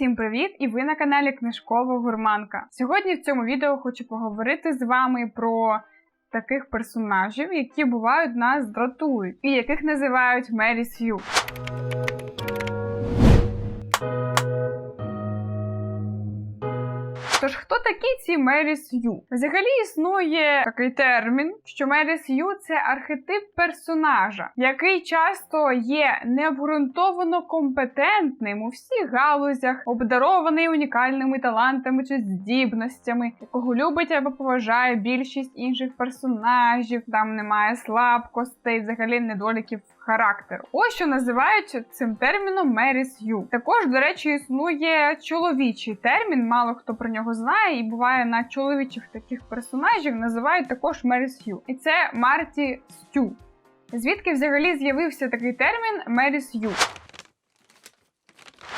Всім привіт! І ви на каналі Книжкова Гурманка. Сьогодні в цьому відео хочу поговорити з вами про таких персонажів, які бувають нас дратують, і яких називають Мері Сью. Тож, хто такі ці Мері Сью? Взагалі існує такий термін, що Мері Сью це архетип персонажа, який часто є необґрунтовано компетентним у всіх галузях, обдарований унікальними талантами чи здібностями, якого любить або поважає більшість інших персонажів. Там немає слабкостей, взагалі недоліків характеру. Ось що називають цим терміном Мері Сью. Також, до речі, існує чоловічий термін, мало хто про нього знає, і буває на чоловічих таких персонажів називають також Мері Сью. І це Марті Стю. Звідки взагалі з'явився такий термін Мері Сью?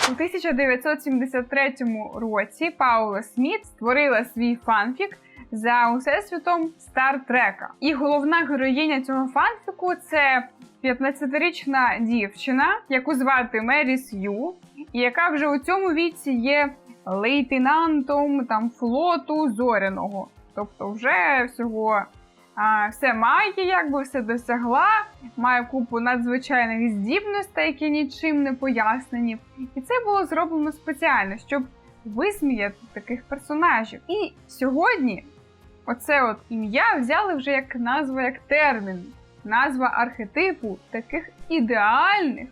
У 1973 році Паула Сміт створила свій фанфік за усесвітом Стартрека. І головна героїня цього фанфіку це 15-річна дівчина, яку звати Мері Сью, і яка вже у цьому віці є лейтенантом там флоту зоряного. Тобто, вже всього а, все має, якби все досягла, має купу надзвичайних здібностей, які нічим не пояснені. І це було зроблено спеціально, щоб висміяти таких персонажів. І сьогодні оце от ім'я взяли вже як назву, як термін назва архетипу таких ідеальних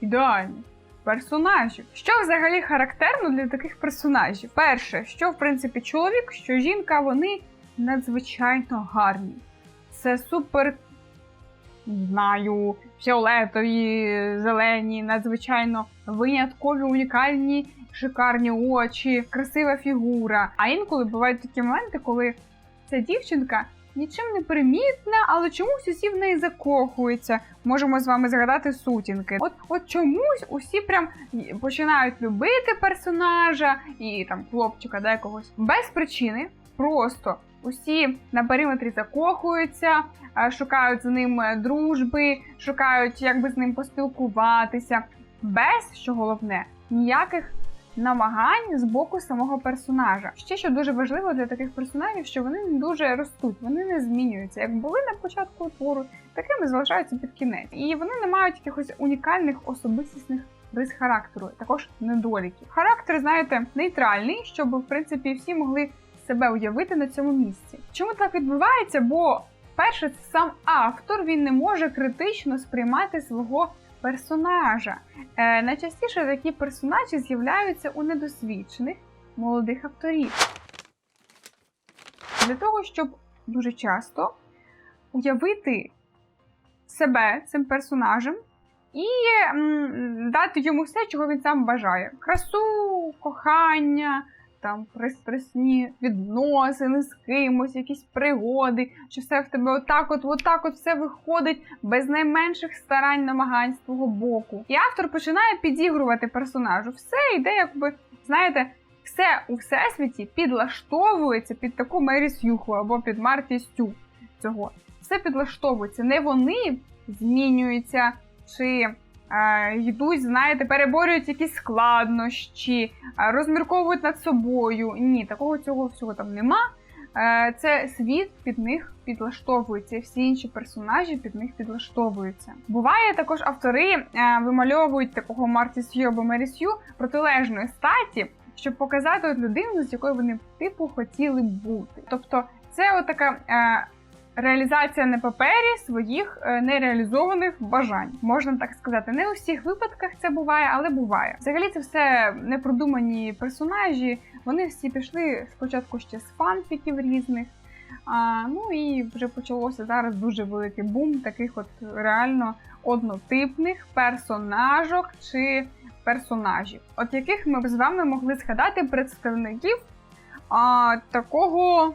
ідеальних персонажів. Що взагалі характерно для таких персонажів? Перше, що в принципі чоловік, що жінка, вони надзвичайно гарні. Це супер. Знаю, фіолетові, зелені, надзвичайно виняткові, унікальні, шикарні очі, красива фігура. А інколи бувають такі моменти, коли ця дівчинка нічим не примітна, але чомусь усі в неї закохуються. Можемо з вами згадати сутінки. От от чомусь усі прям починають любити персонажа і там хлопчика да, якогось без причини. Просто усі на периметрі закохуються, шукають з ним дружби, шукають, як би з ним поспілкуватися. Без що головне, ніяких намагань з боку самого персонажа. Ще що дуже важливо для таких персонажів, що вони не дуже ростуть, вони не змінюються. Як були на початку твору, такими залишаються під кінець. І вони не мають якихось унікальних особистісних рис характеру, також недоліків. Характер, знаєте, нейтральний, щоб в принципі всі могли себе уявити на цьому місці. Чому так відбувається? Бо перше, це сам автор він не може критично сприймати свого персонажа. Е, Найчастіше такі персонажі з'являються у недосвідчених молодих авторів. Для того, щоб дуже часто уявити себе цим персонажем і м, дати йому все, чого він сам бажає: красу, кохання там пристрасні відносини з кимось, якісь пригоди, що все в тебе отак, от отак от все виходить без найменших старань намагань з твого боку. І автор починає підігрувати персонажу. Все йде, якби, знаєте, все у всесвіті підлаштовується під таку Мері Сюху або під Марті Стю цього. Все підлаштовується. Не вони змінюються чи йдуть, знаєте, переборюють якісь складнощі, е, розмірковують над собою. Ні, такого цього всього там нема. Е, це світ під них підлаштовується, всі інші персонажі під них підлаштовуються. Буває також автори вимальовують такого Марті Сью або Мері Сью протилежної статі, щоб показати от людину, з якою вони типу хотіли бути. Тобто, це отака реалізація на папері своїх е, нереалізованих бажань. Можна так сказати. Не у всіх випадках це буває, але буває. Взагалі, це все непродумані персонажі. Вони всі пішли спочатку ще з фанфіків різних. А, Ну і вже почалося зараз дуже великий бум таких от реально однотипних персонажок чи персонажів, от яких ми б з вами могли згадати представників а, такого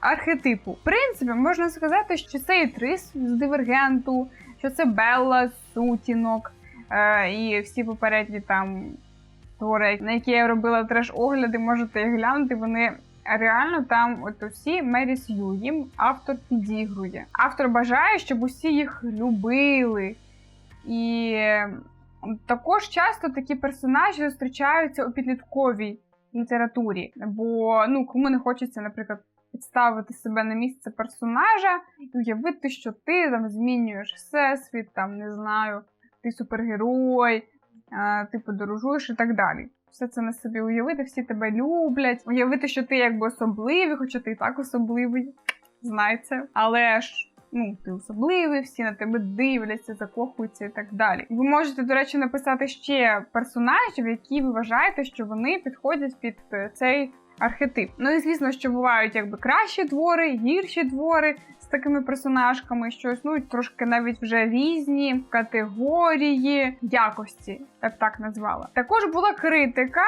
архетипу. В принципі, можна сказати, що це і Трис з дивергенту, що це Белла з сутінок, е, і всі попередні там твори, на які я робила треш-огляди, можете їх глянути, вони. Реально там от усі Мері Сью, їм автор підігрує. Автор бажає, щоб усі їх любили. І Також часто такі персонажі зустрічаються у підлітковій літературі, бо ну кому не хочеться, наприклад, підставити себе на місце персонажа і уявити, що ти там змінюєш всесвіт, там не знаю, ти супергерой, ти подорожуєш і так далі. Все це на собі уявити, всі тебе люблять, уявити, що ти якби особливий, хоча ти і так особливий, це. Але ж ну, ти особливий, всі на тебе дивляться, закохуються і так далі. Ви можете, до речі, написати ще персонажів, які ви вважаєте, що вони підходять під е, цей архетип. Ну і звісно, що бувають якби кращі твори, гірші твори з такими персонажками, що існують трошки навіть вже різні категорії якості, я б так назвала. Також була критика.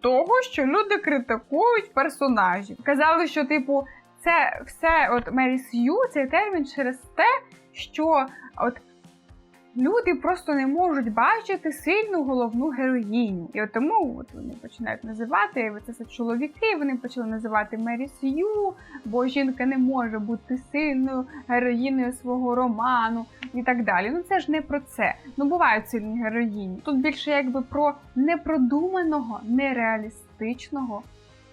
Того, що люди критикують персонажів. Казали, що, типу, це все, от Мері Сью, цей термін через те, що от люди просто не можуть бачити сильну головну героїню. І от тому от вони починають називати це все чоловіки. Вони почали називати Мері Сью, бо жінка не може бути сильною героїною свого роману і так далі. Ну це ж не про це. Ну бувають сильні героїні. Тут більше якби про непродуманого, нереалістичного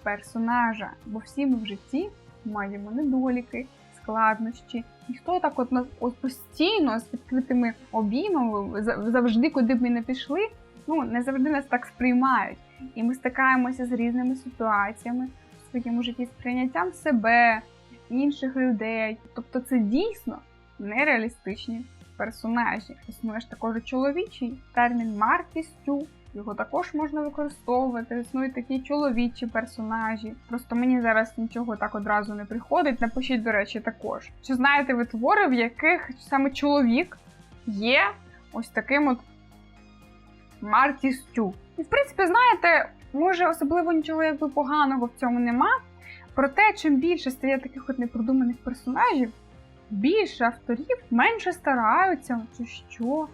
персонажа. Бо всі ми в житті маємо недоліки, складнощі. Ніхто так от, от постійно з відкритими обіймами за- завжди, куди б ми не пішли, ну не завжди нас так сприймають. І ми стикаємося з різними ситуаціями в своєму житті, з прийняттям себе, інших людей. Тобто це дійсно нереалістичні персонажі. Існує ж також чоловічий термін Мартістю. Його також можна використовувати. Існують такі чоловічі персонажі. Просто мені зараз нічого так одразу не приходить. Напишіть, до речі, також. Чи знаєте ви твори, в яких саме чоловік є ось таким от Мартістю? І в принципі, знаєте, може особливо нічого якби поганого в цьому нема. Проте, чим більше стає таких от непродуманих персонажів, більше авторів менше стараються, чи що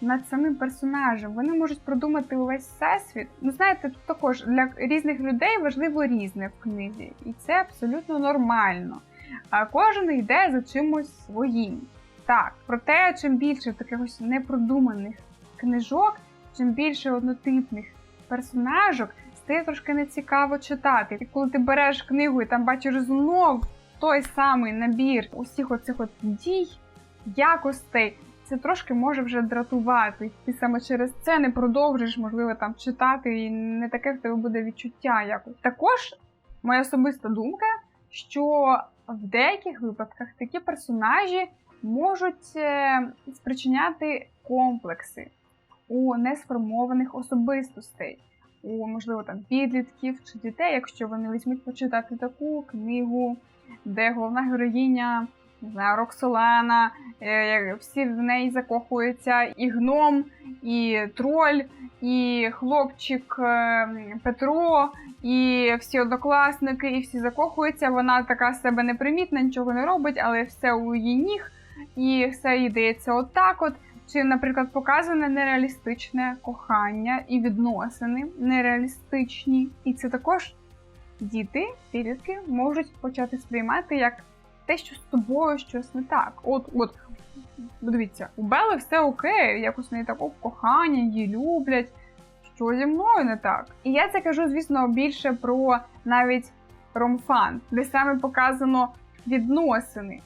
над самим персонажем. Вони можуть продумати увесь всесвіт. Ну, знаєте, тут також для різних людей важливо різне в книзі, і це абсолютно нормально. А кожен йде за чимось своїм. Так, проте, чим більше таких ось непродуманих книжок, чим більше однотипних персонажок, стає трошки нецікаво читати. І коли ти береш книгу і там бачиш знов той самий набір усіх оцих от дій, якостей, це трошки може вже дратувати. Ти саме через це не продовжиш, можливо, там читати, і не таке в тебе буде відчуття якось. Також моя особиста думка, що в деяких випадках такі персонажі можуть е, спричиняти комплекси у несформованих особистостей, у можливо там підлітків чи дітей, якщо вони візьмуть почитати таку книгу, де головна героїня не знаю, Роксолана, е, всі в неї закохуються, і гном, і троль, і хлопчик е, Петро, і всі однокласники, і всі закохуються. Вона така з себе непримітна, нічого не робить, але все у її ніг, і все їй дається отак. От. Чи, наприклад, показане нереалістичне кохання і відносини нереалістичні. І це також діти, підлітки можуть почати сприймати як те, що з тобою щось не так. От, от, дивіться, у Бели все окей, якось в неї таке кохання, її люблять. Що зі мною не так? І я це кажу, звісно, більше про навіть ромфан, де саме показано відносини.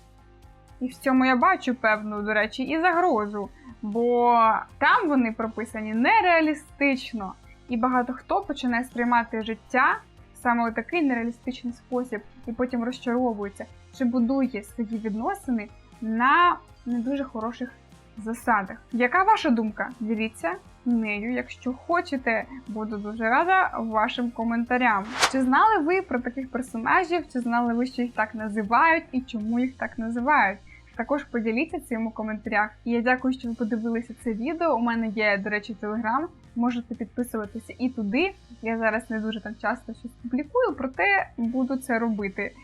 І в цьому я бачу певну, до речі, і загрозу. Бо там вони прописані нереалістично, і багато хто починає сприймати життя саме у такий нереалістичний спосіб, і потім розчаровується, чи будує свої відносини на не дуже хороших засадах. Яка ваша думка? Діліться нею, якщо хочете. Буду дуже рада вашим коментарям. Чи знали ви про таких персонажів? Чи знали ви, що їх так називають і чому їх так називають? Також поділіться цим у коментарях. І я дякую, що ви подивилися це відео. У мене є, до речі, телеграм. Можете підписуватися і туди. Я зараз не дуже там часто щось публікую, проте буду це робити.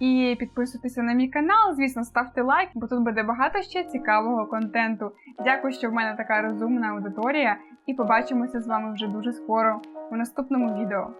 І підписуйтеся на мій канал. Звісно, ставте лайк, бо тут буде багато ще цікавого контенту. Дякую, що в мене така розумна аудиторія, і побачимося з вами вже дуже скоро у наступному відео.